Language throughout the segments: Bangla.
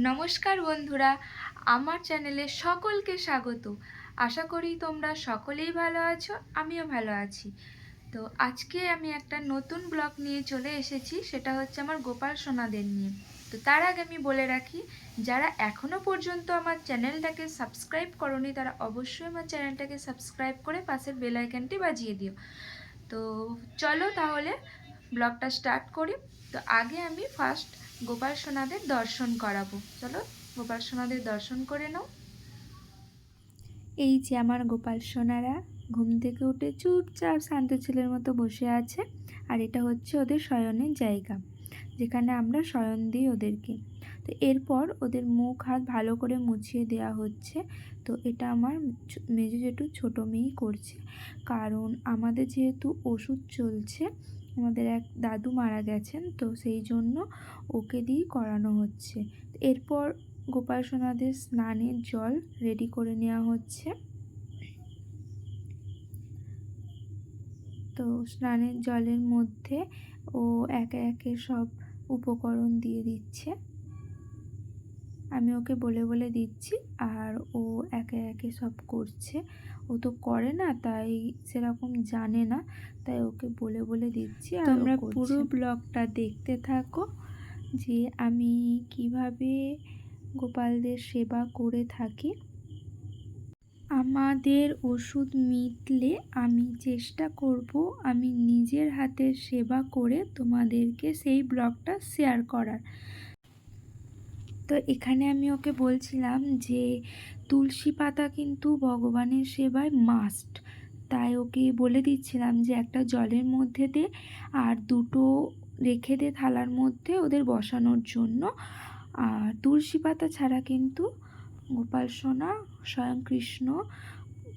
নমস্কার বন্ধুরা, আমার চ্যানেলে সকলকে স্বাগত। আশা করি তোমরা সকলেই ভালো আছো, আমিও ভালো আছি। তো আজকে আমি একটা নতুন ব্লগ নিয়ে চলে এসেছি, সেটা হচ্ছে আমার গোপাল সোনাদের নিয়ে। তো তার আগে আমি বলে রাখি, যারা এখনও পর্যন্ত আমার চ্যানেলটাকে সাবস্ক্রাইব করনি, তারা অবশ্যই আমার চ্যানেলটাকে সাবস্ক্রাইব করে পাশের বেল আইকনটি বাজিয়ে দিও। তো চলো তাহলে ব্লগটা স্টার্ট করি। তো আগে আমি ফার্স্ট গোপাল সোনাদের দর্শন করাবো। চলো, গোপাল সোনাদের দর্শন করে নাও। এই যে আমার গোপাল সোনারা ঘুম থেকে উঠে চুপচাপ শান্ত ছেলের মতো বসে আছে, আর এটা হচ্ছে ওদের শয়নের জায়গা, যেখানে আমরা শয়ন দিই ওদেরকে। তো এরপর ওদের মুখ হাত ভালো করে মুছিয়ে দেওয়া হচ্ছে। তো এটা আমার মেজো জেঠু ছোটো মেয়েই করছে। কারণ আমাদের যেহেতু ওষুধ চলছে আমাদের এক দাদু মারা গেছেন, তো সেই জন্য ওকে দিয়েই করানো হচ্ছে। এরপর গোপাল সোনাদের স্নানের জল রেডি করে নেওয়া হচ্ছে। তো স্নানের জলের মধ্যে ও একে একে সব উপকরণ দিয়ে দিচ্ছে। আমি ওকে বলে বলে দিচ্ছি, আর ও একে একে সব করছে। ও তো করে না তাই সেরকম জানে না তাই ওকে বলে বলে দিচ্ছি আর তোমরা পুরো ব্লগটা দেখতে থাকো যে আমি কীভাবে গোপালদের সেবা করে থাকি। আমাদের ওষুধ মিটলে আমি চেষ্টা করব আমি নিজের হাতে সেবা করে তোমাদেরকে সেই ব্লগটা শেয়ার করার। তো এখানে আমি ওকে বলছিলাম যে, তুলসী পাতা কিন্তু ভগবানের সেবায় মাস্ট তাই ওকে বলে দিচ্ছিলাম যে, একটা জলের মধ্যে দে আর দুটো রেখে দে থালার মধ্যে ওদের বসানোর জন্য। আর তুলসী পাতা ছাড়া কিন্তু গোপাল সোনা, স্বয়ং কৃষ্ণ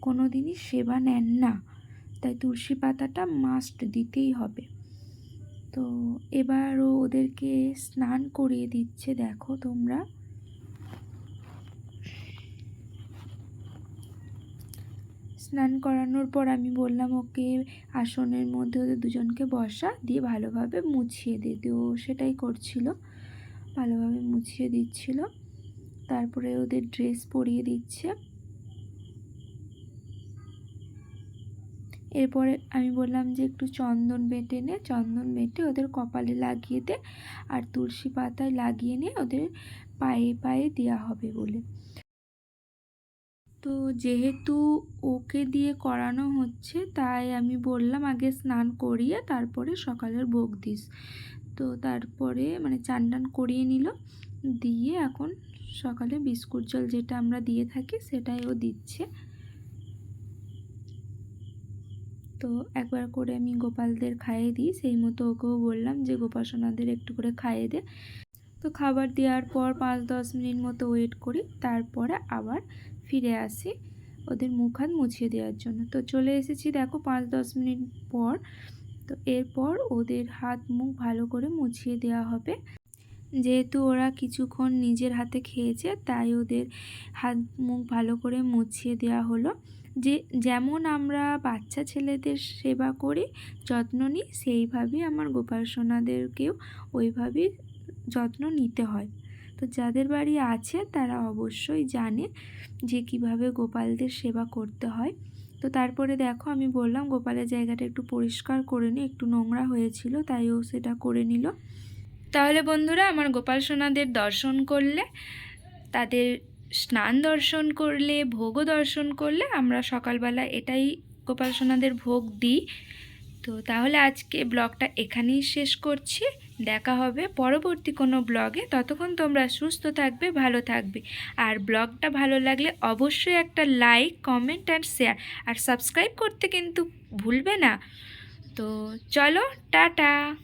কোনো দিনই সেবা নেন না। তাই তুলসী পাতাটা মাস্ট দিতেই হবে। তো এবার ও ওদেরকে স্নান করিয়ে দিচ্ছে, দেখো তোমরা। স্নান করানোর পর আমি বললাম, ওকে আসনের মধ্যে ওদের দুজনকে বসা দিয়ে ভালোভাবে মুছিয়ে দিয়ে ও সেটাই করছিল, ভালোভাবে মুছিয়ে দিচ্ছিল। তারপরে ওদের ড্রেস পরিয়ে দিচ্ছে। এরপরে আমি বললাম যে একটু চন্দন বেটে নে, চন্দন বেটে ওদের কপালে লাগিয়ে দে আর তুলসী পাতায় লাগিয়ে নিয়ে ওদের পায়ে পায়ে দেওয়া হবে বলে। তো যেহেতু ওকে দিয়ে করানো হচ্ছে, তাই আমি বললাম আগে স্নান করিয়ে তারপরে সকালের ভোগ দিস। তো তারপরে মানে চান করিয়ে নিল, দিয়ে এখন সকালে বিস্কুট জল যেটা আমরা দিয়ে থাকি সেটাই ও দিচ্ছে। তো একবার করে আমি গোপালদের খাইয়ে দিই, সেই মতো ওকেও বললাম যে গোপাসনাদের একটু করে খাইয়ে দে। তো খাবার দেওয়ার পর পাঁচ দশ মিনিট মতো ওয়েট করি, তারপরে আবার ফিরে আসি ওদের মুখ হাত মুছিয়ে দেওয়ার জন্য। তো চলে এসেছি দেখো পাঁচ দশ মিনিট পর। তো এরপর ওদের হাত মুখ ভালো করে মুছিয়ে দেওয়া হবে। যেহেতু ওরা কিছুক্ষণ নিজের হাতে খেয়েছে, তাই ওদের হাত মুখ ভালো করে মুছিয়ে দেওয়া হলো। যে যেমন আমরা বাচ্চা ছেলেদের সেবা করি, যত্ন নিই, সেইভাবেই আমার গোপাল সোনাদেরকেও ওইভাবেই যত্ন নিতে হয়। তো যাদের বাড়ি আছে, তারা অবশ্যই জানে যে কীভাবে গোপালদের সেবা করতে হয়। তো তারপরে দেখো, আমি বললাম গোপালের জায়গাটা একটু পরিষ্কার করে নি, একটু নোংরা হয়েছিল, তাই ও সেটা করে নিল। তাহলে বন্ধুরা, আমার গোপাল সোনাদের দর্শন করলে, তাদের স্নান দর্শন করলে, ভোগও দর্শন করলে আমরা সকালবেলা এটাই গোপাল সোনাদের ভোগ দিই। তো তাহলে আজকে ব্লগটা এখানেই শেষ করছি। দেখা হবে পরবর্তী কোনো ব্লগে। ততক্ষণ তোমরা সুস্থ থাকবে, ভালো থাকবে। আর ব্লগটা ভালো লাগলে অবশ্যই একটা লাইক, কমেন্ট অ্যান্ড শেয়ার। আর সাবস্ক্রাইব করতে কিন্তু ভুলবে না। তো চলো, টাটা।